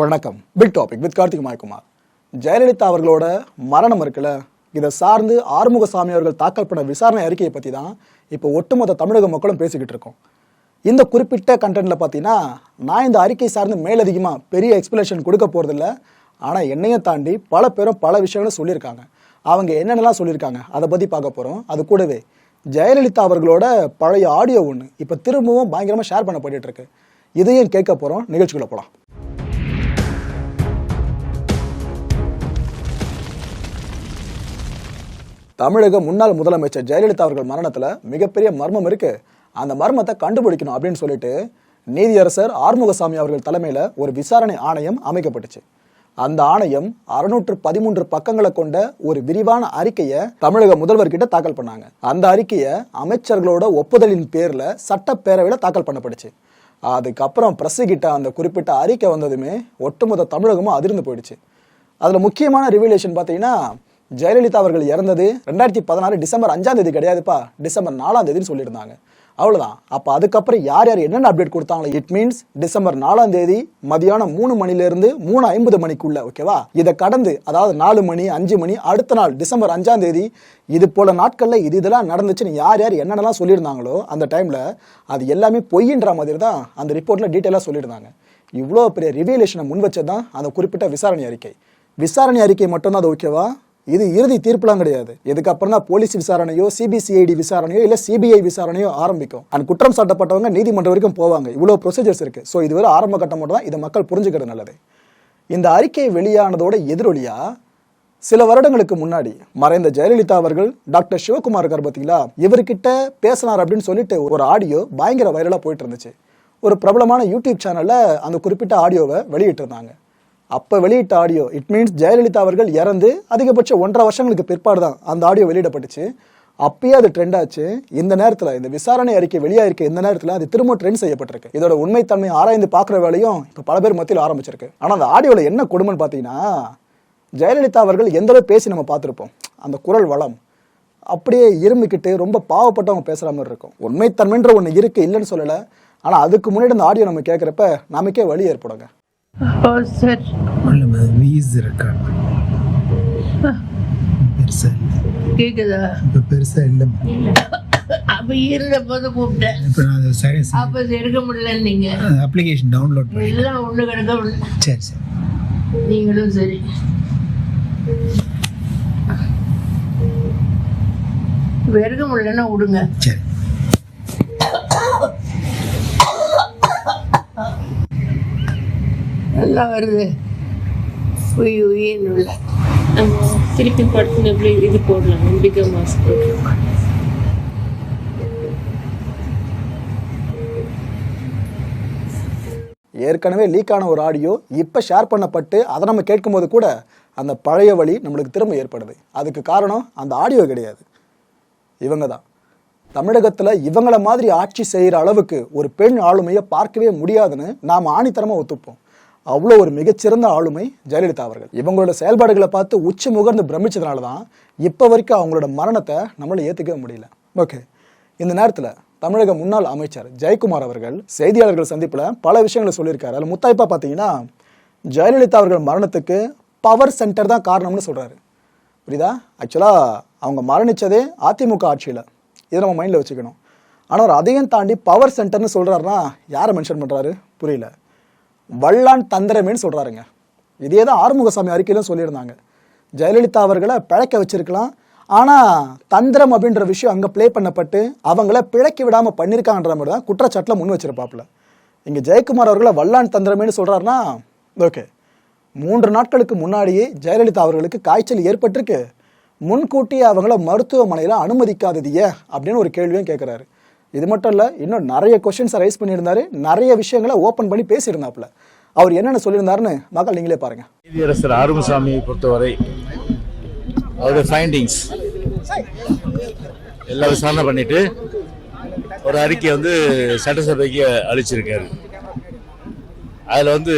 வணக்கம். Big topic with Karthik Mayakumar. Jayalalithaa அவர்களோட மரணம் இருக்குல்ல? இதை சார்ந்து ஆறுமுகசாமி அவர்கள் தாக்கல் பண்ண விசாரணை அறிக்கையை பற்றி தான் இப்போ ஒட்டுமொத்த தமிழக மக்களும் பேசிக்கிட்டு இருக்கோம். இந்த குறிப்பிட்ட கண்டென்ட்ல பார்த்தீங்கன்னா நான் இந்த அறிக்கை சார்ந்து மேலதிகமாக பெரிய எக்ஸ்பிளேஷன் கொடுக்க போகிறதில்ல ஆனால் என்னையும் தாண்டி பல பேரும் பல விஷயங்களும் சொல்லியிருக்காங்க. அவங்க என்னென்னலாம் சொல்லியிருக்காங்க? அதை பற்றி பார்க்க போகிறோம் அது கூடவே ஜெயலலிதா அவர்களோட பழைய ஆடியோ ஒன்று இப்போ திரும்பவும் பயங்கரமாக ஷேர் பண்ணப்பட்டுட்டு இருக்கு. இதையும் கேட்க போகிறோம் நிகழ்ச்சிகளை போகலாம் தமிழக முன்னாள் முதலமைச்சர் ஜெயலலிதா அவர்கள் மரணத்தில் மிகப்பெரிய மர்மம் இருக்கு. அந்த மர்மத்தை கண்டுபிடிக்கணும் அப்படின்னு சொல்லிட்டு நீதியரசர் ஆறுமுகசாமி அவர்கள் தலைமையில் ஒரு விசாரணை ஆணையம் அமைக்கப்பட்டுச்சு. அந்த ஆணையம் அறுநூற்று பதிமூன்று பக்கங்களை கொண்ட ஒரு விரிவான அறிக்கையை தமிழக முதல்வர்கிட்ட தாக்கல் பண்ணாங்க. அந்த அறிக்கையை அமைச்சர்களோட ஒப்புதலின் பேரில் சட்டப்பேரவையில் தாக்கல் பண்ணப்பட்டுச்சு. அதுக்கப்புறம் பிரஸ் கிட்ட அந்த குறிப்பிட்ட அறிக்கை வந்ததுமே ஒட்டுமொத்த தமிழகமும் அதிர்ந்து போயிடுச்சு. அதில் முக்கியமான ரிவிலேஷன் பார்த்தீங்கன்னா ஜெயலலிதா அவர்கள் இறந்தது ரெண்டாயிரத்தி பதினாறு டிசம்பர் அஞ்சாம் தேதி கிடையாதுப்பா. டிசம்பர் நாலாம் தேதின்னு சொல்லியிருந்தாங்க. அவ்வளோதான் அப்போ அதுக்கப்புறம் யார் யார் என்னென்ன அப்டேட் கொடுத்தாங்களோ இட் மீன்ஸ் டிசம்பர் நாலாம் தேதி மதியானம் மூணு மணிலேருந்து மூணு ஐம்பது மணிக்குள்ள ஓகேவா இதை கடந்து அதாவது நாலு மணி அஞ்சு மணி அடுத்த நாள் டிசம்பர் அஞ்சாம் தேதி இது போல நாட்களில் இது இதெல்லாம் நடந்துச்சுன்னு யார் யார் என்னென்னலாம் சொல்லியிருந்தாங்களோ அந்த டைமில் அது எல்லாமே பொய்ன்ற மாதிரி தான் அந்த ரிப்போர்ட்டில் டீட்டெயிலாக சொல்லியிருந்தாங்க. இவ்வளோ பெரிய ரிவியலேஷனை முன் வச்சது தான் அந்த குறிப்பிட்ட விசாரணை அறிக்கை. விசாரணை அறிக்கை மட்டும்தான் அது ஓகேவா இது இறுதி தீர்ப்புலாம் கிடையாது. இதுக்கப்புறம் தான் போலீஸ் விசாரணையோ சிபிசிஐடி விசாரணையோ இல்ல சிபிஐ விசாரணையோ ஆரம்பிக்கும். அண்ட் குற்றம் சாட்டப்பட்டவங்க நீதிமன்றம் வரைக்கும் போவாங்க. இவ்வளோ ப்ரொசீஜர்ஸ் இருக்கு. ஸோ இது ஆரம்ப கட்டம் மட்டும் தான். இதை மக்கள் புரிஞ்சுக்கிறது நல்லது. இந்த அறிக்கை வெளியானதோட எதிரொலியா சில வருடங்களுக்கு முன்னாடி மறைந்த ஜெயலலிதா அவர்கள் டாக்டர் சிவகுமார் இருக்கார் பார்த்தீங்களா இவர்கிட்ட பேசினார் அப்படின்னு சொல்லிட்டு ஒரு ஆடியோ பயங்கர வைரலாக போயிட்டு இருந்துச்சு. ஒரு பிரபலமான யூடியூப் சேனலில் அந்த குறிப்பிட்ட ஆடியோவை வெளியிட்டிருந்தாங்க. அப்போ வெளியிட்ட ஆடியோ இட் மீன்ஸ் ஜெயலலிதா அவர்கள் இறந்து அதிகபட்சம் ஒன்றரை வருஷங்களுக்கு பிற்பாடு தான் அந்த ஆடியோ வெளியிடப்பட்டுச்சு. அப்பயே அது ட்ரெண்ட் ஆச்சு. இந்த நேரத்தில் இந்த விசாரணை அறிக்கை வெளியாயிருக்க இந்த நேரத்தில் அது திரும்ப ட்ரெண்ட் செய்யப்பட்டிருக்கு. இதோட உண்மைத்தன்மை ஆராய்ந்து பார்க்குற வேலையும் இப்போ பல பேர் மத்தியில் ஆரம்பிச்சிருக்கு. ஆனால் அந்த ஆடியோவில் என்ன கொடுமைன்னு பார்த்தீங்கன்னா ஜெயலலிதா அவர்கள் எந்த அளவு பேசி நம்ம பார்த்துருப்போம். அந்த குரல் வளம். அப்படியே இருமிக்கிட்டு ரொம்ப பாவப்பட்டவங்க பேசுகிற மாதிரி இருக்கும். உண்மைத்தன்மைன்ற ஒன்று இருக்கு இல்லைன்னு சொல்லலை. ஆனால் அதுக்கு முன்னாடி அந்த ஆடியோ நம்ம கேட்குறப்ப நமக்கே வழி ஏற்படுங்க. ஒன்றும் வீஸ் பெருசா இல்லை. கேக்குதா? இப்போ பெருசா இல்லை. அப்ப இருந்த போது கூப்பிட்டேன். இப்போ நான் அதை சரி அப்ப எடுக்க முடியல நீங்க. அப்ளிகேஷன் டவுன்லோட் பண்ணி. எல்லாம் ஒண்ணு கிடக்க சரி சரி. நீங்களும் சரி. இப்ப எடுக்க முடியலன்னா விடுங்க. சரி. நல்லா வருது. உய் உயின்னு உள்ள. திருப்பி படுத்துனப்படி இது போடலாம் பிகர் மாஸ்க் ஏற்கனவே லீக் ஆன ஒரு ஆடியோ இப்போ ஷேர் பண்ணப்பட்டு அதை நம்ம கேட்கும்போது கூட அந்த பழைய வழி நம்மளுக்கு திரும்ப ஏற்படுது. அதுக்கு காரணம் அந்த ஆடியோ கிடையாது. இவங்க தான். தமிழகத்தில் இவங்கள மாதிரி ஆட்சி செய்கிற அளவுக்கு ஒரு பெண் ஆளுமையை பார்க்கவே முடியாதுன்னு நாம் ஆணித்தரமாக ஒத்துப்போம். அவ்வளோ ஒரு மிகச்சிறந்த ஆளுமை ஜெயலலிதா அவர்கள். இவங்களோட செயல்பாடுகளை பார்த்து உச்சி முகர்ந்து பிரமிச்சதுனால தான் இப்போ வரைக்கும் அவங்களோட மரணத்தை நம்மளால் ஏற்றுக்கவே முடியல. ஓகே. இந்த நேரத்தில் தமிழக முன்னாள் அமைச்சர் ஜெயக்குமார் அவர்கள் செய்தியாளர்கள் சந்திப்பில் பல விஷயங்களை சொல்லியிருக்காரு. அதில் முத்தாய்ப்பாக பார்த்தீங்கன்னா ஜெயலலிதா அவர்கள் மரணத்துக்கு பவர் சென்டர் தான் காரணம்னு சொல்கிறாரு புரியுதா? ஆக்சுவலாக அவங்க மரணிச்சதே அதிமுக ஆட்சியில். இதை நம்ம மைண்டில் வச்சுக்கணும். ஆனால் அவர் அதையும் தாண்டி பவர் சென்டர்னு சொல்கிறாருன்னா யாரை மென்ஷன் பண்ணுறாரு புரியல. வல்லான் தந்திரமேன்னு சொல்கிறாருங்க இதே தான் ஆறுமுகசாமி அறிக்கையிலும் சொல்லியிருந்தாங்க. ஜெயலலிதா அவர்களை பிழைக்க வச்சிருக்கலாம். ஆனால் தந்திரம் அப்படின்ற விஷயம் அங்கே ப்ளே பண்ணப்பட்டு அவங்கள பிழைக்க விடாமல் பண்ணியிருக்காங்கன்ற மாதிரி தான் குற்றச்சாட்டில் முன் வச்சிருப்பாப்புல. இங்கே ஜெயக்குமார் அவர்களை வல்லான் தந்திரமேன்னு சொல்கிறாருன்னா ஓகே மூன்று நாட்களுக்கு முன்னாடியே ஜெயலலிதா அவர்களுக்கு காய்ச்சல் ஏற்பட்டிருக்கு. முன்கூட்டியே அவங்கள மருத்துவமனையில் அனுமதிக்காதது ஏன் அப்படின்னு ஒரு கேள்வியும் கேட்குறாரு இது மட்டும் இல்லை இன்னும் நிறைய கொஷின்ஸை ரைஸ் பண்ணியிருந்தாரு. நிறைய விஷயங்களை ஓப்பன் பண்ணி பேசியிருந்தாப்புல. அவர் என்னென்ன சொல்லியிருந்தாருன்னு மக்கள் நீங்களே பாருங்க. நீதியரசர் ஆறுமுகசாமியை பொறுத்தவரை அவருடைய ஃபைண்டிங்ஸ் எல்லாம் விசாரணை பண்ணிட்டு ஒரு அறிக்கை வந்து சட்டசபைக்கு அளிச்சிருக்காரு. அதில் வந்து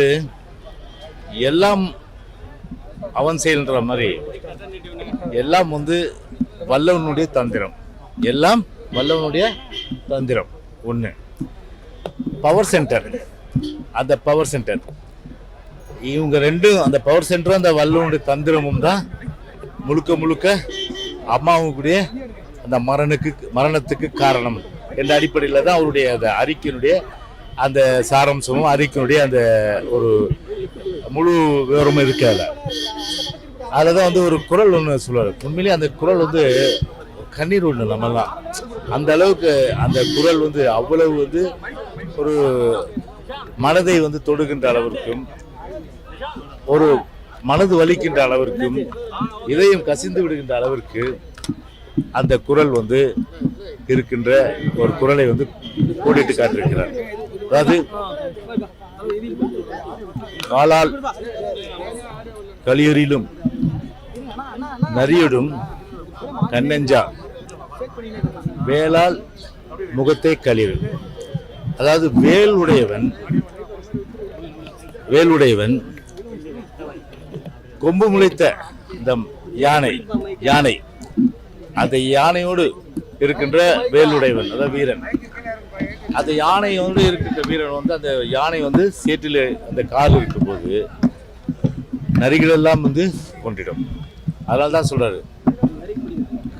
எல்லாம் அவன் செயல்ன்ற மாதிரி எல்லாம் வந்து வல்லவனுடைய தந்திரம். எல்லாம் வல்லவனுடைய தந்திரம். ஒன்று பவர் சென்டர் அந்த பவர் சென்டர் இவங்க ரெண்டும் அந்த பவர் சென்டரும் அந்த வல்லவனுடைய தந்திரமும் தான் முழுக்க முழுக்க அம்மாவுக்குடைய அந்த மரணக்கு மரணத்துக்கு காரணம். என்ற அடிப்படையில் தான் அவருடைய அந்த அறிக்கையினுடைய அந்த சாரம்சமும் அறிக்கையினுடைய அந்த ஒரு முழு விவரமும் இருக்காது அதில். அதில் தான் வந்து ஒரு குரல் ஒன்று சொல்லுவார். உண்மையிலேயே அந்த குரல் வந்து கண்ணீர் ஒன்று நம்மலாம் அந்த அளவுக்கு அந்த குரல் வந்து அவ்வளவு வந்து ஒரு மனதை வந்து தொடுகின்ற அளவிற்கும் ஒரு மனது வலிக்கின்ற அளவிற்கும் இதயம் கசிந்து விடுகின்ற அளவிற்கு அந்த குரல் வந்து இருக்கின்ற ஒரு குரலை வந்து கோடிட்டு காட்டிருக்கிறார் அதாவது காலால் கலியுறிலும் நரியுடும் கண்ணெஞ்சா வேலால் முகத்தை கழிவு. அதாவது வேல் உடையவன் வேலுடையவன் கொம்பு முளைத்த இந்த யானை யானை. அந்த யானையோடு இருக்கின்ற வேலுடையவன் அதாவது வீரன். அந்த யானையோடு இருக்கின்ற வீரன் வந்து அந்த யானை வந்து சேற்றில் அந்த கால் இருக்கும்போது நரிகளெல்லாம் வந்து கொண்டிடும் அதனால தான் சொல்கிறாரு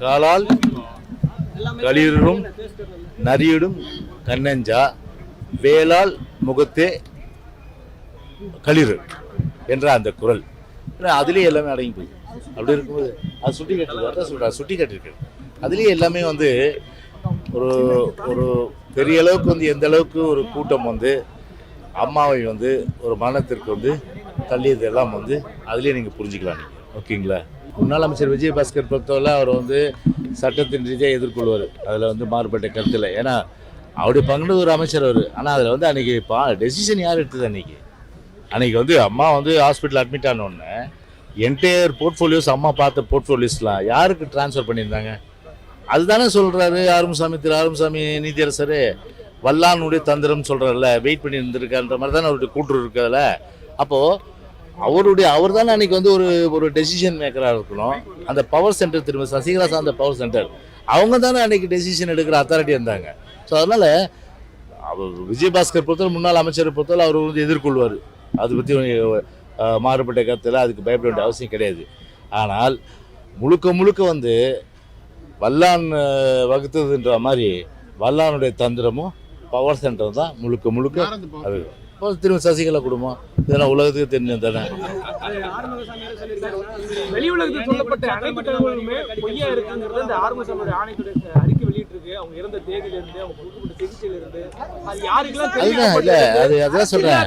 காலால் களிரும் நரியிடும் கண்ணஞ்சா வேலால் முகத்தே களிறு என்ற அந்த குரல். அதுலேயே எல்லாமே அடங்கி போய். அப்படி இருக்கும்போது அது சுட்டி கட்டிருக்கு அதான் சொல்கிறேன் சுட்டி கட்டிருக்கு அதுலேயே எல்லாமே வந்து ஒரு ஒரு பெரிய அளவுக்கு வந்து எந்த அளவுக்கு ஒரு கூட்டம் வந்து அம்மாவை வந்து ஒரு மரணத்திற்கு வந்து தள்ளியது எல்லாம் வந்து அதுலேயே நீங்கள் புரிஞ்சுக்கலாம் நீங்கள் ஓகேங்களா? முன்னாள் அமைச்சர் விஜயபாஸ்கர் பொறுத்தவரை அவர் வந்து சட்டத்தின் ரீதியாக எதிர்கொள்வார். அதில் வந்து மாறுபட்ட கருத்தில் ஏன்னா அவருடைய பங்குனது ஒரு அமைச்சர் அவர். ஆனால் அதில் வந்து அன்றைக்கி பா டெசிஷன் யார் எடுத்தது அன்றைக்கி அன்றைக்கி வந்து அம்மா வந்து ஹாஸ்பிட்டல் அட்மிட் ஆனோடனே என்டையர் போர்ட்ஃபோலியோஸ் அம்மா பார்த்த போர்ட்ஃபோலியோஸ்லாம் யாருக்கு ட்ரான்ஸ்ஃபர் பண்ணியிருந்தாங்க? அதுதானே சொல்கிறாரு ஆறுமுசாமி திரு ஆறுமுசாமி நீதியரசர். வல்லானுடைய தந்திரம் சொல்கிறார்ல வெயிட் பண்ணி இருந்திருக்கான்ற மாதிரி தானே அவருடைய கூற்று இருக்கிறதுல அப்போது அவருடைய அவர் தானே அன்றைக்கி வந்து ஒரு ஒரு டெசிஷன் மேக்கராக இருக்கணும். அந்த பவர் சென்டர் திரும்ப சசிகலா சார்ந்த பவர் சென்டர் அவங்க தானே அன்றைக்கி டெசிஷன் எடுக்கிற அத்தாரிட்டி இருந்தாங்க. ஸோ அதனால் அவர் விஜயபாஸ்கர் பொறுத்தவரை முன்னாள் அமைச்சரை பொறுத்தவரை அவர் வந்து எதிர்கொள்வார். அதை பற்றி மாறுபட்ட கருத்தில் அதுக்கு பயப்பட வேண்டிய அவசியம் கிடையாது. ஆனால் முழுக்க முழுக்க வந்து வல்லான் வகுத்ததுன்ற மாதிரி வல்லானுடைய தந்திரமும் பவர் சென்டர் தான் முழுக்க முழுக்க அது. இப்போ திரும்ப சசிகலா குடும்பம். இதெல்லாம் உலகத்துக்கு தெரிஞ்சது தானே. வெளி உலகத்தில் சொல்லப்பட்ட அனைத்து தகவலுமே பொய்யா இருக்குங்கிறது இந்த ஆறுமுகசாமியோட ஆணையத்துடைய அறிக்கை வெளியிட்டிருக்கு. அவங்க இறந்த தேதியில இருந்து அவங்க கொடுக்கப்பட்ட சிகிச்சையில இருந்து அது யாருக்கெல்லாம் அதுதான் இல்லை அது அதான் சொல்கிறேன்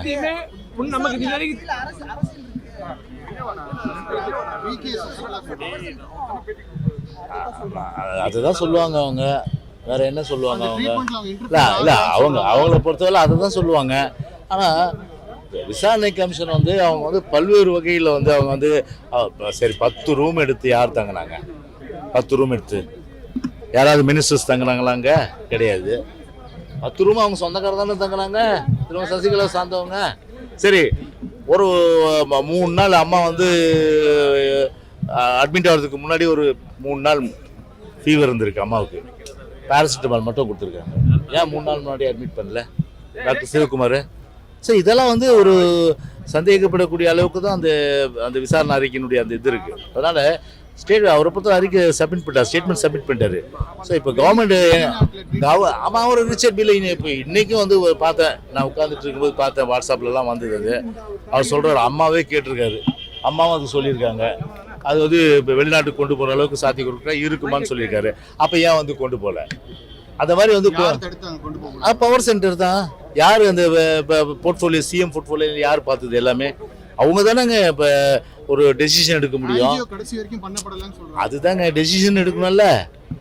நமக்கு இது அதுதான் சொல்லுவாங்க அவங்க. வேற என்ன சொல்லுவாங்க அவங்க? இல்ல இல்ல அவங்க அவங்கள பொறுத்தவரை அதை தான் சொல்லுவாங்க. ஆனால் விசாரணை கமிஷன் வந்து அவங்க வந்து பல்வேறு வகையில் வந்து அவங்க வந்து சரி பத்து ரூம் எடுத்து யார் தங்கினாங்க? பத்து ரூம் எடுத்து. யாராவது மினிஸ்டர்ஸ் தங்குனாங்களாங்க கிடையாது. பத்து ரூம் அவங்க சொந்தக்காரர் தானே தங்குனாங்க? திரும்ப சசிகலா சார்ந்தவங்க. சரி ஒரு மூணு நாள் அம்மா வந்து அட்மிட் ஆகிறதுக்கு முன்னாடி ஒரு மூணு நாள் ஃபீவர் இருந்திருக்கு அம்மாவுக்கு. பேராசிட்டமால் மட்டும் கொடுத்துருக்காங்க. ஏன் மூணு நாள் முன்னாடி அட்மிட் பண்ணல? டாக்டர் சிவகுமார் ஸோ இதெல்லாம் வந்து ஒரு சந்தேகப்படக்கூடிய அளவுக்கு தான் அந்த அந்த விசாரணை அறிக்கையினுடைய அந்த இது இருக்குது அதனால் ஸ்டேட் அவரை பொறுத்த அறிக்கை சப்மிட் பண்ணிட்டார். ஸ்டேட்மெண்ட் சப்மிட் பண்ணிட்டாரு. ஸோ இப்போ கவர்மெண்ட் ஆமாம் அவர் ரிச்சர்ட் பில்லை இப்போ இன்றைக்கும் வந்து பார்த்தேன் நான் உட்காந்துட்டு இருக்கும்போது பார்த்தேன் வாட்ஸ்அப்லலாம் வந்தது அது. அவர் சொல்கிறார் அம்மாவே கேட்டிருக்காரு. அம்மாவும் அது சொல்லியிருக்காங்க. அது வந்து இப்போ வெளிநாட்டுக்கு கொண்டு போகிற அளவுக்கு சாத்தி கொடுக்குறா இருக்குமான்னு சொல்லியிருக்காரு. அப்போ ஏன் வந்து கொண்டு போகல அந்த மாதிரி வந்து பவர் சென்டர் தான். யார் அந்த போர்ட்ஃபோலியோ சிஎம் போர்ட்ஃபோலியோ யார் பார்த்தது எல்லாமே? அவங்க தானேங்க இப்போ ஒரு டெசிஷன் எடுக்க முடியும். கடைசி வரைக்கும் பண்ணப்படலன்னு சொல்றாங்க. அதுதாங்க டெசிஷன் எடுக்கணும்ல.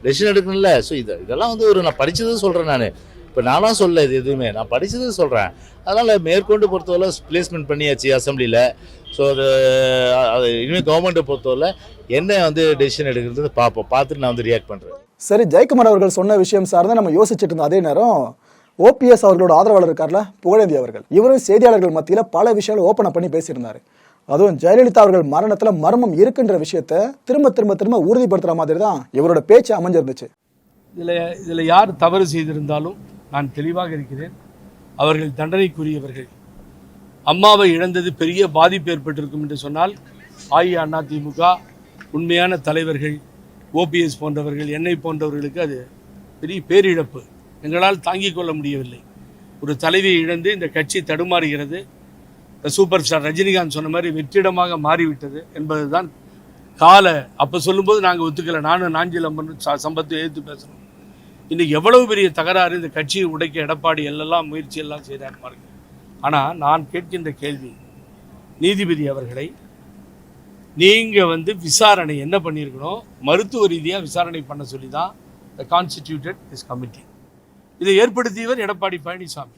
டெசிஷன் எடுக்கணும்ல. ஸோ இது இதெல்லாம் வந்து ஒரு நான் படிச்சதை சொல்கிறேன் நான். இப்போ நானா சொல்ல இது எதுவுமே. நான் படிச்சதை சொல்கிறேன் அதனால் மேற்கொண்டு பொறுத்தவரை பிளேஸ்மெண்ட் பண்ணியாச்சு அசம்பிளியில் ஸோ அது அது இனிமேல் கவர்மெண்ட்டை பொறுத்தவரை என்ன வந்து டெசிஷன் எடுக்கிறது பார்ப்போம். பார்த்துட்டு நான் வந்து ரியாக்ட் பண்ணுறேன் சரி ஜெயக்குமார் அவர்கள் சொன்ன விஷயம் சார்ந்து நம்ம யோசிச்சுட்டு இருந்தோம் அதே நேரம் ஓபிஎஸ் அவர்களோட ஆதரவாளர் இருக்கார்ல புகழேந்தி அவர்கள். இவரும் செய்தியாளர்கள் மத்தியில் பல விஷயங்களை ஓப்பன் பண்ணி பேசியிருந்தாரு. அதுவும் ஜெயலலிதா அவர்கள் மரணத்தில் மர்மம் இருக்குன்ற விஷயத்த திரும்ப திரும்ப திரும்ப உறுதிப்படுத்துற மாதிரி தான் இவரோட பேச்சு அமைஞ்சிருந்துச்சு. இதில் இதில் யார் தவறு செய்திருந்தாலும் நான் தெளிவாக இருக்கிறேன். அவர்கள் தண்டனைக்குரியவர்கள். அம்மாவை இழந்தது பெரிய பாதிப்பு ஏற்பட்டிருக்கும் என்று சொன்னால் அஇஅதிமுக உண்மையான தலைவர்கள் ஓபிஎஸ் போன்றவர்கள் என்னை போன்றவர்களுக்கு அது பெரிய பேரிழப்பு. எங்களால் தாங்கிக் கொள்ள முடியவில்லை. ஒரு தலைவியை இழந்து இந்த கட்சி தடுமாறுகிறது. சூப்பர் ஸ்டார் ரஜினிகாந்த் சொன்ன மாதிரி வெற்றிடமாக மாறிவிட்டது என்பதுதான் கால. அப்போ சொல்லும்போது நாங்கள் ஒத்துக்கலை. நானும் நாஞ்சில் அம்மன் ச- சம்பத்தை எதிர்த்து பேசணும். இன்னைக்கு எவ்வளவு பெரிய தகராறு இந்த கட்சியை உடைக்க எடப்பாடி எல்லாம் முயற்சி எல்லாம் செய்தார் பாருங்க. ஆனால் நான் கேட்கின்ற கேள்வி நீதிபதி அவர்களை நீங்கள் வந்து விசாரணை என்ன பண்ணியிருக்கணும்? மருத்துவ ரீதியாக விசாரணை பண்ண சொல்லி தான் த கான்ஸ்டிடியூட்டட் திஸ் கமிட்டி இதை ஏற்படுத்தியவர் எடப்பாடி பழனிசாமி.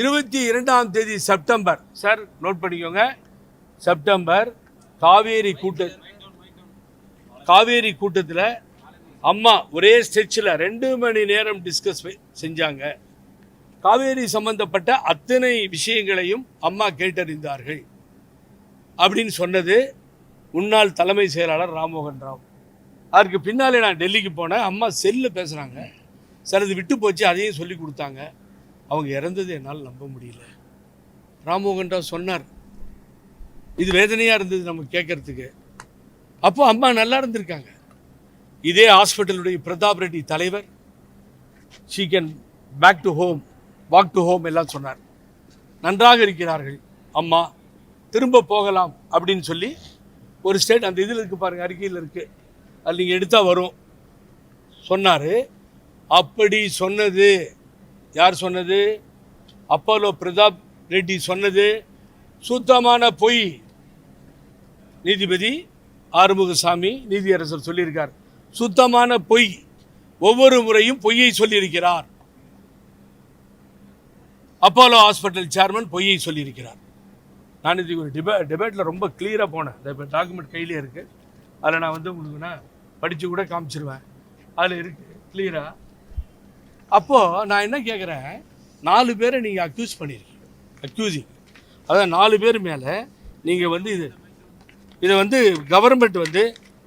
இருபத்தி இரண்டாம் தேதி செப்டம்பர் சார் நோட் பண்ணிக்கோங்க. செப்டம்பர் காவேரி கூட்ட காவேரி கூட்டத்தில் அம்மா ஒரே ஸ்டெச்சில் ரெண்டு மணி நேரம் டிஸ்கஸ் செஞ்சாங்க. காவேரி சம்பந்தப்பட்ட அத்தனை விஷயங்களையும் அம்மா கேட்டறிந்தார்கள். அப்படின்னு சொன்னது முன்னாள் தலைமை செயலாளர் ராம்மோகன் ராவ். அதற்கு பின்னாலே நான் டெல்லிக்கு போனேன். அம்மா செல்லு பேசுகிறாங்க சிலது விட்டு போச்சு அதையும் சொல்லி கொடுத்தாங்க. அவங்க இறந்தது என்னால் நம்ப முடியல. ராம்மோகன் ராவ் சொன்னார் இது வேதனையாக இருந்தது நம்ம கேட்கறதுக்கு. அப்போ அம்மா நல்லா இருந்திருக்காங்க. இதே ஹாஸ்பிட்டலுடைய பிரதாப் ரெட்டி தலைவர் she can back to home walk to home எல்லாம் சொன்னார். நன்றாக இருக்கிறார்கள் அம்மா திரும்ப போகலாம் அப்படின்னு சொல்லி ஒரு ஸ்டேட் அந்த இதில் இருக்குது பாருங்கள் அறிக்கையில் இருக்குது அது நீங்கள் எடுத்தால் வரும். சொன்னார். அப்படி சொன்னது. யார் சொன்னது? அப்போலோ பிரதாப் ரெட்டி சொன்னது. சுத்தமான பொய். நீதிபதி ஆறுமுகசாமி நீதியரசர் சொல்லியிருக்கார். சுத்தமான பொய். ஒவ்வொரு முறையும் பொய்யை சொல்லியிருக்கிறார். அப்போலோ ஹாஸ்பிட்டல் சேர்மன் பொய்யை சொல்லியிருக்கிறார். நான் இதுக்கு ஒரு டிபே டிபேட்டில் ரொம்ப கிளியராக போனேன். இந்த இப்போ டாக்குமெண்ட் கையிலே இருக்குது அதில் நான் வந்து உங்களுக்கு நான் படித்து கூட காமிச்சிருவேன். அதில் இருக்குது கிளியராக அப்போது நான் என்ன கேட்குறேன் நாலு பேரை நீங்கள் அக்யூஸ் பண்ணியிருக்கீங்க அக்யூசிங் அதான் நாலு பேர் மேலே நீங்கள் வந்து இது இதை வந்து கவர்மெண்ட் வந்து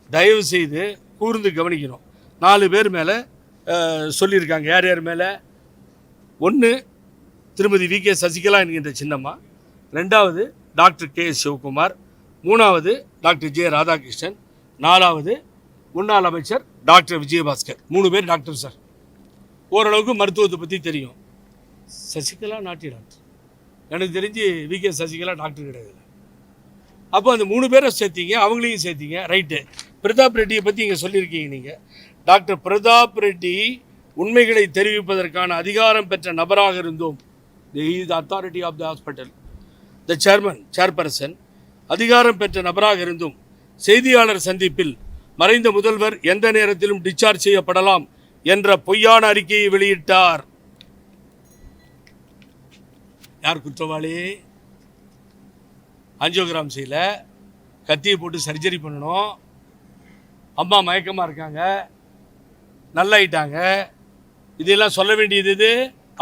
தயவு செய்து கூர்ந்து கவனிக்கணும். நாலு பேர் மேலே சொல்லியிருக்காங்க. யார் யார் மேலே? ஒன்று திருமதி வி கே சசிகலா என்கின்ற சின்னம்மா. ரெண்டாவது டாக்டர் கே எஸ் சிவகுமார். மூணாவது டாக்டர் ஜே ராதாகிருஷ்ணன். நாலாவது முன்னாள் அமைச்சர் டாக்டர் விஜயபாஸ்கர். மூணு பேர் டாக்டர் சார். ஓரளவுக்கு மருத்துவத்தை பற்றி தெரியும். சசிகலா நாட்டி டாக்டர். எனக்கு தெரிஞ்சு வி. கே. சசிகலா டாக்டர் கிடையாது. அப்போ அந்த மூணு பேரை சேர்த்தீங்க அவங்களையும் சேர்த்தீங்க. ரைட்டு. பிரதாப் ரெட்டியை பற்றி இங்கே சொல்லியிருக்கீங்க நீங்கள் டாக்டர் பிரதாப் ரெட்டி உண்மைகளை தெரிவிப்பதற்கான அதிகாரம் பெற்ற நபராக இருந்தோம். The authority of the hospital the chairman chairperson அதிகாரம் பெற்ற நபராக இருந்தும். செய்தியாளர் சந்திப்பில் மறைந்த முதல்வர் எந்த நேரத்திலும் டிஸ்சார்ஜ் செய்யப்படலாம். என்ற பொய்யான அறிக்கையை வெளியிட்டார். யார் குற்றவாளி? ஆஞ்சியோகிராம் செய்யல கத்தியை போட்டு சர்ஜரி பண்ணணும். அம்மா மயக்கமாக இருக்காங்க. நல்லாயிட்டாங்க. இதெல்லாம் சொல்ல வேண்டியது இது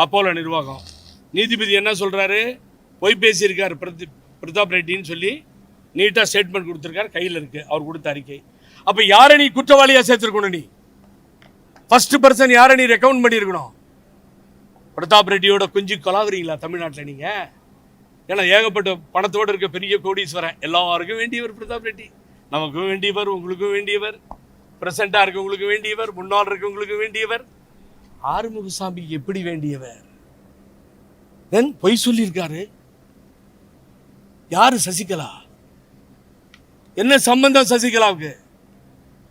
அப்போலோ நிர்வாகம். நீதிபதி என்ன சொல்கிறாரு பொய் பேசியிருக்கார் பிரதி பிரதாப் ரெட்டின்னு சொல்லி நீட்டாக ஸ்டேட்மெண்ட் கொடுத்துருக்காரு கையில் இருக்குது அவர் கொடுத்த அறிக்கை. அப்போ யாரை நீ குற்றவாளியாக சேர்த்துருக்கணும் நீ? ஃபர்ஸ்ட் பர்சன் யாரை நீ ரெக்கமெண்ட் பண்ணியிருக்கணும்? பிரதாப் ரெட்டியோட குஞ்சு கொலாவுறீங்களா தமிழ்நாட்டில் நீங்கள் ஏன்னா ஏகப்பட்ட பணத்தோடு இருக்க பெரிய கோடீஸ்வரன். எல்லாருக்கும் வேண்டியவர் பிரதாப் ரெட்டி. நமக்கும் வேண்டியவர் உங்களுக்கும் வேண்டியவர். பிரசண்டாக இருக்கவங்களுக்கு வேண்டியவர் முன்னால் இருக்கவங்களுக்கு வேண்டியவர். ஆறுமுகசாமி எப்படி வேண்டியவர்? தென் பொய் சொல்லியிருக்காரு. யாரு சசிகலா? என்ன சம்பந்தம் சசிகலாவுக்கு?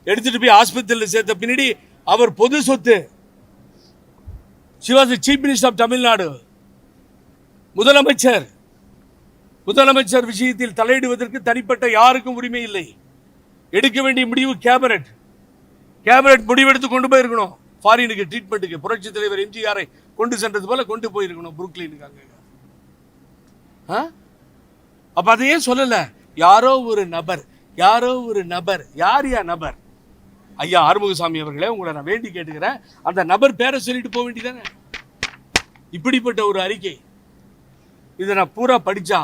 எடுத்துட்டு போய் ஆஸ்பத்திரியில் சேர்த்த பின்னாடி அவர் பொது சொத்து. She was chief minister of Tamil Nadu முதலமைச்சர். முதலமைச்சர் விஷயத்தில் தலையிடுவதற்கு தனிப்பட்ட யாருக்கும் உரிமை இல்லை. எடுக்க வேண்டிய முடிவு கேபினட் கேபினட் முடிவெடுத்து கொண்டு போயிருக்கணும். ஃபாரினுக்கு ட்ரீட்மெண்ட்டுக்கு புரட்சி தலைவர் எம்ஜிஆரை கொண்டு சென்றது போல கொண்டு போயிருக்கணும் புருக்லினுக்கு அங்கே. ஆ? அப்ப அதை ஏன் சொல்லல. யாரோ ஒரு நபர் யாரோ ஒரு நபர் யார் யா நபர்? ஐயா ஆறுமுகசாமி அவர்களே உங்களை நான் வேண்டி கேட்டுக்கிறேன். அந்த நபர் பேரை சொல்லிட்டு போக வேண்டியதானே? இப்படிப்பட்ட ஒரு அறிக்கை. இதை நான் பூரா படித்தா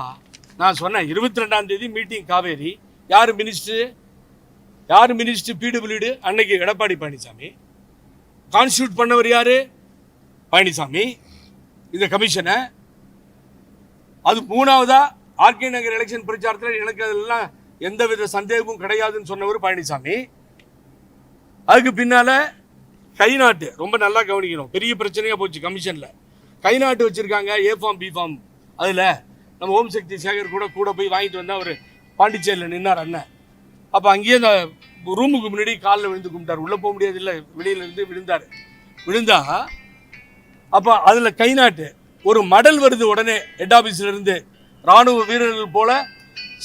நான் சொன்னேன் இருபத்தி ரெண்டாம் தேதி மீட்டிங் காவேரி. யார் மினிஸ்டர் யார் மினிஸ்டர் பிடபிள்யூடு அன்னைக்கு எடப்பாடி பழனிசாமி. கான்ஸ்டியூட் பண்ணவர் யார்? பழனிசாமி. இந்த கமிஷனை அது மூணாவதா ஆர்கே நகர் எலெக்ஷன் பிரச்சாரத்தில் எனக்கு அதெல்லாம் எந்தவித சந்தேகமும் கிடையாதுன்னு சொன்னவர் பழனிசாமி. அதுக்கு பின்னால் கை நாட்டு. ரொம்ப நல்லா கவனிக்கணும். பெரிய பிரச்சனையாக போச்சு கமிஷனில். கை நாட்டு வச்சுருக்காங்க ஏ ஃபார்ம் பி ஃபார்ம் அதில் நம்ம ஓம் சக்தி சேகர் கூட கூட போய் வாங்கிட்டு வந்தால் அவர் பாண்டிச்சேரியில் நின்னார் அண்ணன். அப்போ அங்கேயே அந்த ரூமுக்கு முன்னாடி காலில் விழுந்து கும்பிட்டார். உள்ளே போக முடியாது இல்லை. வெளியிலேருந்து விழுந்தார். விழுந்தா அப்போ அதில் கை நாட்டு. ஒரு மடல் வருது உடனே ஹெட் ஆஃபீஸ்லேருந்து இராணுவ ராணுவ வீரர்கள் போல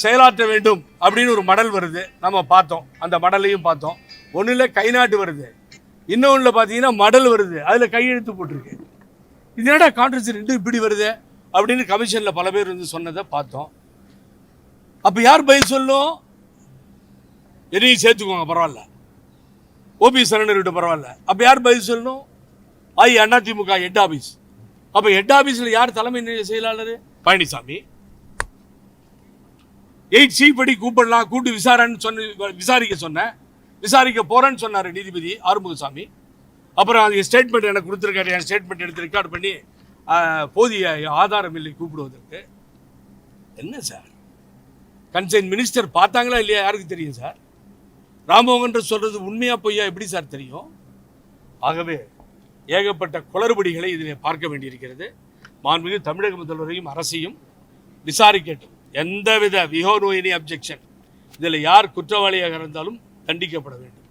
செயலாற்ற வேண்டும் அப்படின்னு ஒரு மடல் வருது. நம்ம பார்த்தோம். அந்த மடலையும் பார்த்தோம். ஒன்றில் கை நாட்டு வருது. இன்னொன்றில் பார்த்தீங்கன்னா மடல் வருது. அதில் கையெழுத்து போட்டிருக்கு. இது என்னடா கான்ட்ரவர்சி ரெண்டும் இப்படி வருது? அப்படின்னு கமிஷனில் பல பேர் வந்து சொன்னதை பார்த்தோம். அப்போ யார் பதில் சொல்லும் என்னையும் சேர்த்துக்கோங்க பரவாயில்ல. ஓபி சரணர் விட்டு பரவாயில்ல. அப்போ யார் பதில் சொல்லணும்? ஐ அதிமுக ஹெட் ஆபீஸ் அப்போ ஹெட் ஆபீஸில் யார் தலைமை நிலைய செயலாளர்? பழனிசாமி. எயிட் சி படி கூப்பிடலாம் கூட்டு விசாரணைன்னு சொன்ன விசாரிக்க சொன்னேன். விசாரிக்க போறேன்னு சொன்னார் நீதிபதி ஆறுமுகசாமி. அப்புறம் அது ஸ்டேட்மெண்ட் எனக்கு கொடுத்துருக்காரு. என் ஸ்டேட்மெண்ட் எடுத்து ரெக்கார்ட் பண்ணி போதிய ஆதாரம் இல்லை கூப்பிடுவதற்கு. என்ன சார் கன்சைன் மினிஸ்டர் பார்த்தாங்களா இல்லையா? யாருக்கு தெரியும் சார் ராமமோகன் சொல்றது உண்மையா பொய்யா எப்படி சார் தெரியும்? ஆகவே ஏகப்பட்ட குளறுபடிகளை இதில் பார்க்க வேண்டியிருக்கிறது. மாண்புமிகு தமிழக முதல்வரையும் அரசையும் விசாரிக்கட்டும். எந்தவித விஹோ நோயினி அப்ஜெக்ஷன் இதில் யார் குற்றவாளியாக இருந்தாலும் தண்டிக்கப்பட வேண்டும்.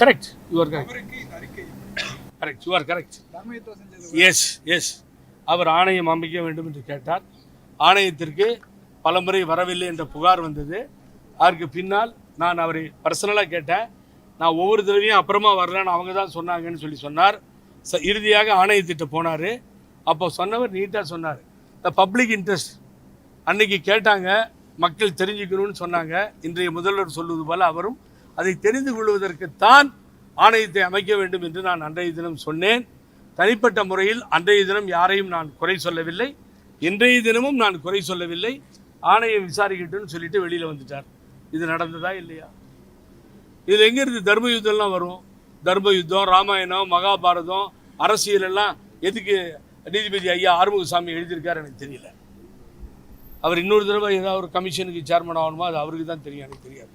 கரெக்ட் கரெக்ட் அறிக்கை கரெக்ட் எஸ் எஸ் அவர் ஆணையம் அமைக்க வேண்டும் என்று கேட்டார். ஆணையத்திற்கு பலமுறை வரவில்லை என்ற புகார் வந்தது. அதற்கு பின்னால் நான் அவரை பர்சனலாக கேட்டேன். நான் ஒவ்வொரு தடவையும் அப்புறமா வரலன்னு அவங்க தான் சொன்னாங்கன்னு சொல்லி சொன்னார். ச இறுதியாக ஆணையத்திட்ட போனார். அப்போ சொன்னவர் நீட்டாக சொன்னார். த பப்ளிக் இன்ட்ரெஸ்ட் அன்னைக்கு கேட்டாங்க மக்கள் தெரிஞ்சுக்கணும்னு சொன்னாங்க. இன்றைய முதல்வர் சொல்வது போல அவரும் அதை தெரிந்து கொள்வதற்குத்தான் ஆணையத்தை அமைக்க வேண்டும் என்று நான் அன்றைய தினம் சொன்னேன். தனிப்பட்ட முறையில் அன்றைய தினம் யாரையும் நான் குறை சொல்லவில்லை. இன்றைய தினமும் நான் குறை சொல்லவில்லை. ஆணையம் விசாரிக்கட்டும்னு சொல்லிட்டு வெளியில் வந்துட்டார். இது நடந்ததா இல்லையா? இதில் எங்கேருந்து தர்ம யுத்தம்லாம் வரும்? தர்ம யுத்தம் ராமாயணம் மகாபாரதம் அரசியல் எல்லாம் எதுக்கு நீதிபதி ஐயா ஆறுமுகசாமி எழுதியிருக்காரு எனக்கு தெரியல. அவர் இன்னொரு தடவை ஏதாவது ஒரு கமிஷனுக்கு சேர்மன் ஆகணுமா? அது அவருக்கு தான் தெரியும் எனக்கு தெரியாது.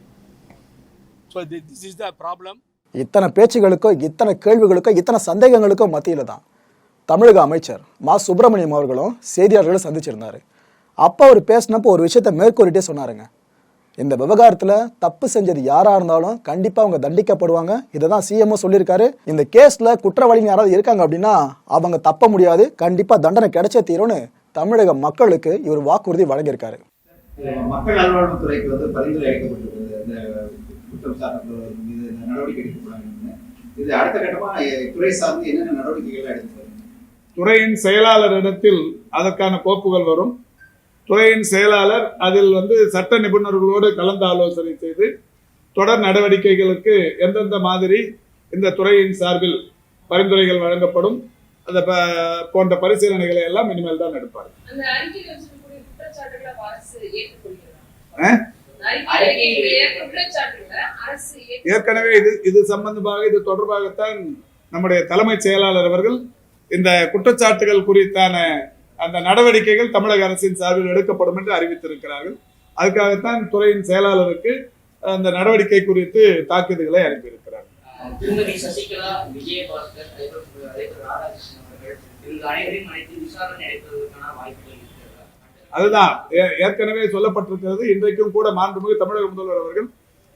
So this is the problem இத்தனை பேச்சுகளுக்கோ இத்தனை கேள்விகளுக்கோ இத்தனை சந்தேகங்களுக்கோ மத்தியில் தான் தமிழக அமைச்சர் மா. சுப்பிரமணியம் அவர்களும் செய்தியாளர்களை சந்திச்சிருந்தார். அப்போ அவர் பேசினப்போ ஒரு விஷயத்த மேற்கூறிட்டே சொன்னாருங்க. இந்த விவகாரத்தில் தப்பு செஞ்சது யாராக இருந்தாலும் கண்டிப்பாக அவங்க தண்டிக்கப்படுவாங்க. இதை தான் சிஎம்ஓ சொல்லியிருக்காரு. இந்த கேஸில் குற்றவாளின்னு யாராவது இருக்காங்க அப்படின்னா அவங்க தப்ப முடியாது. கண்டிப்பாக தண்டனை கிடைச்சே தீரும்னு தமிழக மக்களுக்கு இவர் வாக்குறுதி வழங்கியிருக்காரு. மக்கள் நல்வாழ்வுத்துறைக்கு வந்து பரிந்துரை அளிக்கப்பட்டிருக்கிறது. இந்த குற்றம் மீது இந்த நடவடிக்கை எடுக்கப்படாதுன்னு இது அடுத்த கட்டமா எ- துறை சார்ந்து என்னென்ன நடவடிக்கைகள் எடுத்து துறையின் செயலாளரிடத்தில் அதற்கான கோப்புகள் வரும். துறையின் செயலாளர் அதில் வந்து சட்ட நிபுணர்களோடு கலந்து ஆலோசனை செய்து தொடர் நடவடிக்கைகளுக்கு எந்தெந்த மாதிரி இந்த துறையின் சார்பில் பரிந்துரைகள் வழங்கப்படும். அந்த ப- போன்ற பரிசீலனைகளை எல்லாம் இனிமேல் தான் எடுப்பார். ஏற்கனவே இது இது சம்பந்தமாக இது தொடர்பாகத்தான் நம்முடைய தலைமைச் செயலாளர் அவர்கள் இந்த குற்றச்சாட்டுகள் குறித்தான அந்த நடவடிக்கைகள் தமிழக அரசின் சார்பில் எடுக்கப்படும் என்று அறிவித்திருக்கிறார்கள். அதுக்காகத்தான் துறையின் செயலாளருக்கு அந்த நடவடிக்கை குறித்து தாக்கீதுகளை அனுப்பியிருக்கிறார்கள். திருமதி சசிகலா விஜயபாஸ்கர் ராதாகிருஷ்ணன் இவங்க அனைவரையும் விசாரணை வாய்ப்புகள் அதுதான். ஏ- ஏற்கனவே சொல்லப்பட்டிருக்கிறது இன்றைக்கும் கூட மாண்புமிகு தமிழக முதல்வர் அவர்கள்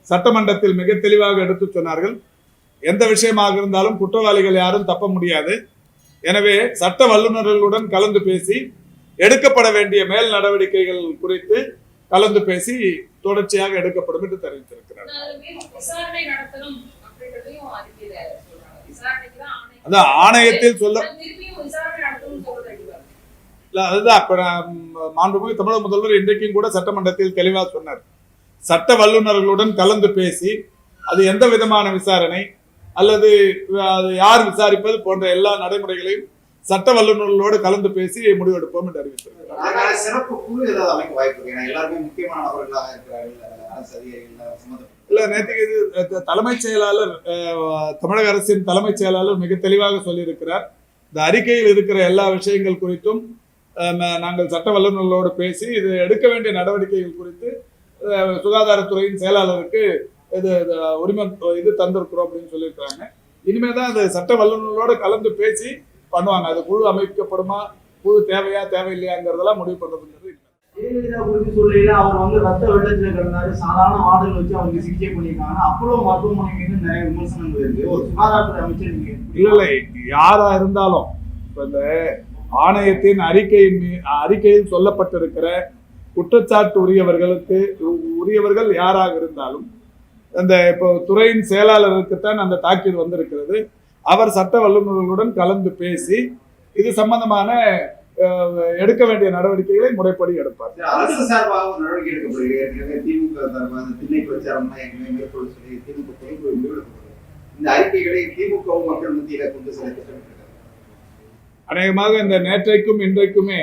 சட்டமன்றத்தில் மிக தெளிவாக எடுத்துச் சொன்னார்கள். எந்த விஷயமாக இருந்தாலும் குற்றவாளிகள் யாரும் தப்ப முடியாது. எனவே சட்ட வல்லுநர்களுடன் கலந்து பேசி எடுக்கப்பட வேண்டிய மேல் நடவடிக்கைகள் குறித்து கலந்து பேசி தொடர்ச்சியாக எடுக்கப்படும் என்று தெரிவித்திருக்கிறார் அதான் ஆணையத்தில் சொல்ல? இல்ல அதுதான் இப்ப நான் மாண்புமிகு தமிழக முதல்வர் இன்றைக்கும் கூட சட்டமன்றத்தில் தெளிவாக சொன்னார். சட்ட வல்லுநர்களுடன் கலந்து பேசி அது எந்த விதமான விசாரணை அல்லது அது யார் விசாரிப்பது போன்ற எல்லா நடைமுறைகளையும் சட்ட வல்லுநர்களோடு கலந்து பேசி முடிவெடுப்போம் என்று அறிவித்திருக்கிறார். சிறப்பு குழு ஏதாவது அமைக்க வாய்ப்பு எல்லாருமே முக்கியமான நபர்களாக இருக்கிறார்கள் இல்ல நேற்றுக்கு இது தலைமைச் செயலாளர் தமிழக அரசின் தலைமைச் செயலாளர் மிக தெளிவாக சொல்லியிருக்கிறார். இந்த அறிக்கையில் இருக்கிற எல்லா விஷயங்கள் குறித்தும் நாங்கள் சட்ட வல்லுநர்களோடு பேசி இது எடுக்க வேண்டிய நடவடிக்கைகள் குறித்து சுகாதாரத்துறையின் செயலாளருக்கு இது உரிமை இது தந்திருக்கிறோம் அப்படின்னு சொல்லியிருக்காங்க இனிமேல் தான் அந்த சட்ட வல்லுநர்களோடு கலந்து பேசி பண்ணுவாங்க. அது குழு அமைக்கப்படுமா குழு தேவையா தேவையில்லையாங்கிறதெல்லாம் முடிவு பண்ணுறதுங்கிறது ஜெயலலிதா குறித்து சொல்லையில அவர் வந்து ரத்த வெள்ளத்துல கிடந்தாரு. சாதாரண மாடல் வச்சு அவருக்கு சிகிச்சை பண்ணியிருக்காங்க. அப்புறம் மருத்துவமனை மீது நிறைய விமர்சனங்கள் இருக்கு. ஒரு சுகாதாரத்துறை அமைச்சர் நீங்க இல்ல இல்ல. யாரா இருந்தாலும் இப்ப இந்த ஆணையத்தின் அறிக்கையின் அறிக்கையில் சொல்லப்பட்டிருக்கிற குற்றச்சாட்டு உரியவர்களுக்கு உரியவர்கள் யாராக இருந்தாலும் அந்த இப்போ துறையின் செயலாளருக்குத்தான் அந்த தாக்கீது வந்திருக்கிறது. அவர் சட்ட வல்லுநர்களுடன் கலந்து பேசி இது சம்பந்தமான எடுக்க வேண்டிய நடவடிக்கைகளை முறைப்படி எடுப்பார். அரசு சார்பாக ஒரு நடவடிக்கை எடுக்கப்படுகிறது. திமுக சார்பாக திண்ணை பிரச்சாரம்லாம் ஏற்கனவே மேற்கொள்ள சொல்லி திமுக இந்த அறிக்கைகளை திமுகவும் மக்கள் மத்தியில கொண்டு செல்ல திட்டமிட்டிருக்காங்க அநேகமாக இந்த நேற்றைக்கும் இன்றைக்குமே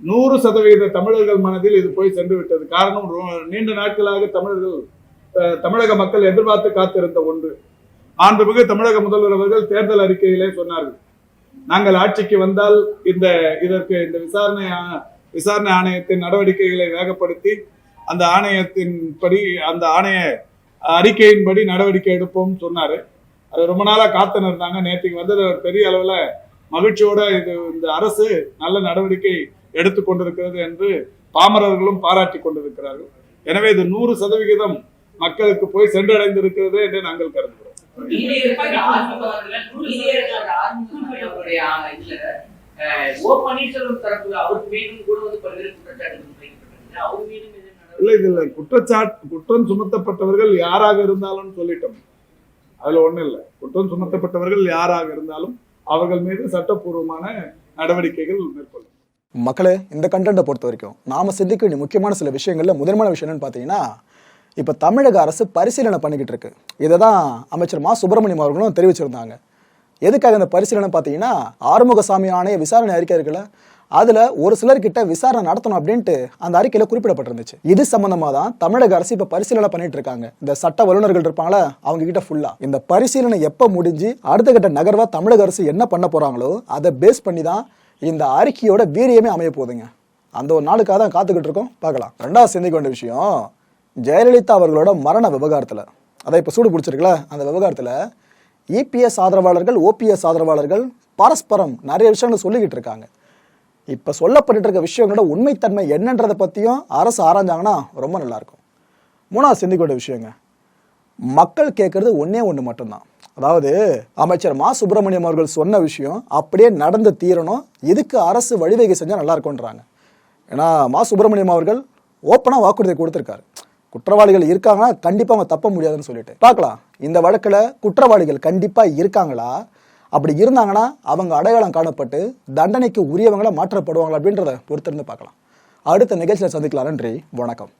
நூறு சதவீத தமிழர்கள் மனதில் இது போய் சென்று விட்டது. காரணம் நீண்ட நாட்களாக தமிழர்கள் தமிழக மக்கள் எதிர்பார்த்து காத்திருந்த ஒன்று. மாண்புமிகு தமிழக முதல்வர் அவர்கள் தேர்தல் அறிக்கையிலே சொன்னார்கள். நாங்கள் ஆட்சிக்கு வந்தால் இந்த இதற்கு இந்த விசாரணை விசாரணை ஆணையத்தின் நடவடிக்கைகளை வேகப்படுத்தி அந்த ஆணையத்தின் படி அந்த ஆணைய அறிக்கையின்படி நடவடிக்கை எடுப்போம் சொன்னாரு. அது ரொம்ப நாளா காத்துன்னு இருந்தாங்க. நேற்றுக்கு வந்தது ஒரு பெரிய அளவுல மகிழ்ச்சியோட இது இந்த அரசு நல்ல நடவடிக்கை எடுத்துக் கொண்டிருக்கிறது என்று பாமரர்களும் பாராட்டி கொண்டிருக்கிறார்கள். எனவே இது நூறு சதவிகிதம் மக்களுக்கு போய் சென்றடைந்திருக்கிறது என்று நாங்கள் கருதுகிறோம். இல்ல இதுல குற்றச்சாட்டு குற்றம் சுமத்தப்பட்டவர்கள் யாராக இருந்தாலும் சொல்லிட்டோம். அதுல ஒண்ணும் இல்லை. குற்றம் சுமத்தப்பட்டவர்கள் யாராக இருந்தாலும் அவர்கள் மீது சட்டப்பூர்வமான நடவடிக்கைகள் மேற்கொள்ளும். மக்களே இந்த கண்டென்ட்டை பொறுத்த வரைக்கும் நாம சிந்திக்க வேண்டிய முக்கியமான சில விஷயங்கள்ல முதன்மையான விஷயம் என்னன்னு பார்த்தீங்கன்னா இப்போ தமிழக அரசு பரிசீலனை பண்ணிக்கிட்டு இருக்கு. இதை தான் அமைச்சர் மா. சுப்பிரமணியம் அவர்களும் தெரிவிச்சிருந்தாங்க. எதுக்காக இந்த பரிசீலனை பார்த்தீங்கன்னா ஆறுமுகசாமி ஆணைய விசாரணை அறிக்கை இருக்குல்ல அதுல ஒரு சிலர்கிட்ட விசாரணை நடத்தணும் அப்படின்ட்டு அந்த அறிக்கையில குறிப்பிடப்பட்டிருந்துச்சு. இது சம்பந்தமா தான் தமிழக அரசு இப்ப பரிசீலனை பண்ணிட்டு இருக்காங்க. இந்த சட்ட வல்லுநர்கள் இருப்பாங்கள அவங்க கிட்ட ஃபுல்லா இந்த பரிசீலனை எப்ப முடிஞ்சு அடுத்த கட்ட நகர்வா தமிழக அரசு என்ன பண்ண போறாங்களோ அதை பேஸ் பண்ணி தான் இந்த அறிக்கையோட வீரியமே அமைய போகுதுங்க. அந்த ஒரு நாளுக்காக தான் காத்துக்கிட்டு இருக்கோம். பார்க்கலாம். ரெண்டாவது சிந்திக்க வேண்டிய விஷயம் ஜெயலலிதா அவர்களோட மரண விவகாரத்தில் அதை இப்போ சூடு பிடிச்சிருக்கல அந்த விவகாரத்தில் இபிஎஸ் ஆதரவாளர்கள் ஓபிஎஸ் ஆதரவாளர்கள் பரஸ்பரம் நிறைய விஷயங்கள் சொல்லிக்கிட்டு இருக்காங்க. இப்போ சொல்லப்பட்டு இருக்க விஷயங்களோட உண்மைத்தன்மை என்னன்றதை பற்றியும் அரசு ஆராய்ஞ்சாங்கன்னா ரொம்ப நல்லாயிருக்கும். மூணாவது சிந்திக்கொண்ட விஷயங்க மக்கள் கேட்குறது ஒன்றே ஒன்று மட்டும்தான். அதாவது அமைச்சர் மா. சுப்பிரமணியம் அவர்கள் சொன்ன விஷயம் அப்படியே நடந்து தீரணும் இதுக்கு அரசு வழிவகை செஞ்சால் நல்லா இருக்கும்ன்றாங்க ஏன்னா மா. சுப்பிரமணியம் அவர்கள் ஓப்பனாக வாக்குறுதி கொடுத்துருக்காரு. குற்றவாளிகள் இருக்காங்கன்னா கண்டிப்பா அவங்க தப்ப முடியாதுன்னு சொல்லிட்டு. பார்க்கலாம். இந்த வழக்குல குற்றவாளிகள் கண்டிப்பா இருக்காங்களா? அப்படி இருந்தாங்கன்னா அவங்க அடையாளம் காணப்பட்டு தண்டனைக்கு உரியவங்களா மாற்றப்படுவாங்களா அப்படின்றத பொறுத்திருந்து பார்க்கலாம். அடுத்த நிகழ்ச்சியில் சந்திக்கலாம். நன்றி. வணக்கம்.